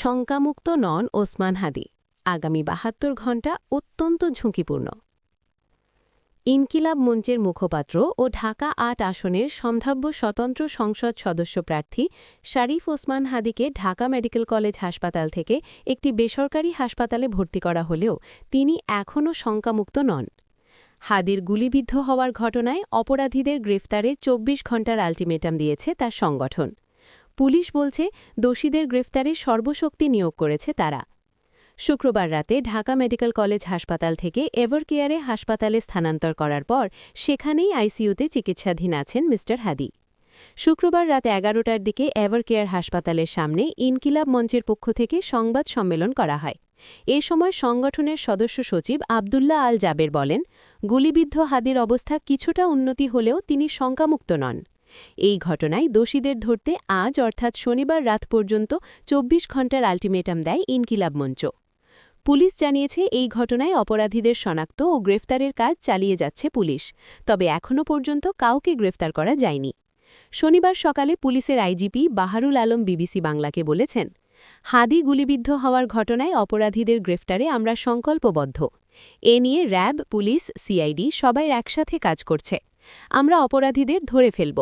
শঙ্কামুক্ত নন ওসমান হাদি। আগামী বাহাত্তর ঘণ্টা অত্যন্ত ঝুঁকিপূর্ণ। ইনকিলাব মঞ্চের মুখপাত্র ও ঢাকা আট আসনের সম্ভাব্য স্বতন্ত্র সংসদ সদস্য প্রার্থী শারিফ ওসমান হাদিকে ঢাকা মেডিকেল কলেজ হাসপাতাল থেকে একটি বেসরকারি হাসপাতালে ভর্তি করা হলেও তিনি এখনও শঙ্কামুক্ত নন। হাদির গুলিবিদ্ধ হওয়ার ঘটনায় অপরাধীদের গ্রেফতারে ২৪ ঘণ্টার আলটিমেটাম দিয়েছে তার সংগঠন। পুলিশ বলছে, দোষীদের গ্রেফতারে সর্বশক্তি নিয়োগ করেছে তারা। শুক্রবার রাতে ঢাকা মেডিকেল কলেজ হাসপাতাল থেকে এভারকেয়ারে হাসপাতালে স্থানান্তর করার পর সেখানেই আইসিইউতে চিকিৎসাধীন আছেন মি হাদি। শুক্রবার রাত এগারোটার দিকে এভারকেয়ার হাসপাতালের সামনে ইনকিলাব মঞ্চের পক্ষ থেকে সংবাদ সম্মেলন করা হয়। এ সময় সংগঠনের সদস্য সচিব আবদুল্লাহ আল জাবের বলেন, গুলিবিদ্ধ হাদির অবস্থা কিছুটা উন্নতি হলেও তিনি শঙ্কামুক্ত নন। এই ঘটনায় দোষীদের ধরতে আজ, অর্থাৎ শনিবার রাত পর্যন্ত ২৪ ঘণ্টার আলটিমেটাম দেয় ইনকিলাব মঞ্চ। পুলিশ জানিয়েছে, এই ঘটনায় অপরাধীদের শনাক্ত ও গ্রেফতারের কাজ চালিয়ে যাচ্ছে পুলিশ, তবে এখনও পর্যন্ত কাউকে গ্রেফতার করা যায়নি। শনিবার সকালে পুলিশের আইজিপি বাহারুল আলম বিবিসি বাংলাকে বলেছেন, হাদি গুলিবিদ্ধ হওয়ার ঘটনায় অপরাধীদের গ্রেফতারে আমরা সংকল্পবদ্ধ। এ নিয়ে র্যাব, পুলিশ, সিআইডি সবাই একসাথে কাজ করছে। আমরা অপরাধীদের ধরে ফেলব।